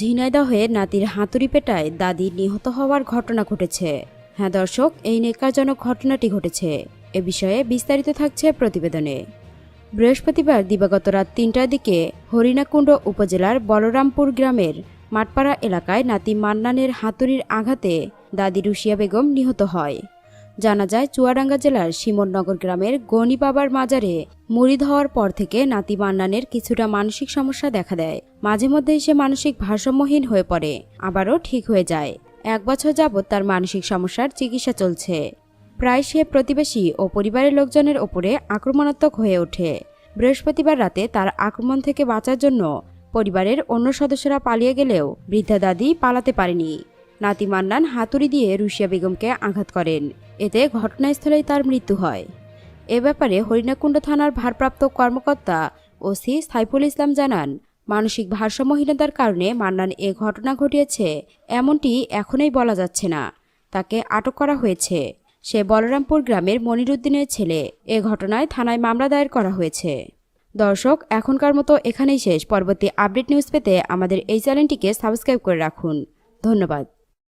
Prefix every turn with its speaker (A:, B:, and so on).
A: ঝিনাইদহে নাতির হাতুড়ি পেটায় দাদি নিহত হওয়ার ঘটনা ঘটেছে। হ্যাঁ দর্শক, এই নেকারজনক ঘটনাটি ঘটেছে। এ বিষয়ে বিস্তারিত থাকছে প্রতিবেদনে। বৃহস্পতিবার দিবাগত রাত তিনটার দিকে হরিণাকুণ্ড উপজেলার বলরামপুর গ্রামের মাঠপাড়া এলাকায় নাতি মান্নানের হাতুড়ির আঘাতে দাদি রুশিয়া বেগম নিহত হয়। জানা যায় চুয়াডাঙ্গা জেলার শিমননগর গ্রামের গনি বাবার মাজারে মুড়িদ হওয়ার পর থেকে নাতি মান্নানের কিছুটা মানসিক সমস্যা দেখা দেয়। মাঝে মধ্যেই সে মানসিক ভারসাম্যহীন হয়ে পড়ে, আবারও ঠিক হয়ে যায়। এক বছর যাবৎ তার মানসিক সমস্যার চিকিৎসা চলছে। প্রায় সে প্রতিবেশী ও পরিবারের লোকজনের ওপরে আক্রমণাত্মক হয়ে ওঠে। বৃহস্পতিবার রাতে তার আক্রমণ থেকে বাঁচার জন্য পরিবারের অন্য সদস্যরা পালিয়ে গেলেও বৃদ্ধা দাদি পালাতে পারেনি। নাতি মান্নান হাতুড়ি দিয়ে রুশিয়া বেগমকে আঘাত করেন। এতে ঘটনাস্থলেই তার মৃত্যু হয়। এ ব্যাপারে হরিণাকুণ্ড থানার ভারপ্রাপ্ত কর্মকর্তা ওসি সাইফুল ইসলাম জানান, মানসিক ভারসাম্যহীনতার কারণে মান্নান এ ঘটনা ঘটিয়েছে এমনটি এখনই বলা যাচ্ছে না। তাকে আটক করা হয়েছে। সে বলরামপুর গ্রামের মনিরুদ্দিনের ছেলে। এ ঘটনায় থানায় মামলা দায়ের করা হয়েছে। দর্শক, এখনকার মতো এখানেই শেষ। পরবর্তী আপডেট নিউজ পেতে আমাদের এই চ্যানেলটিকে সাবস্ক্রাইব করে রাখুন। ধন্যবাদ।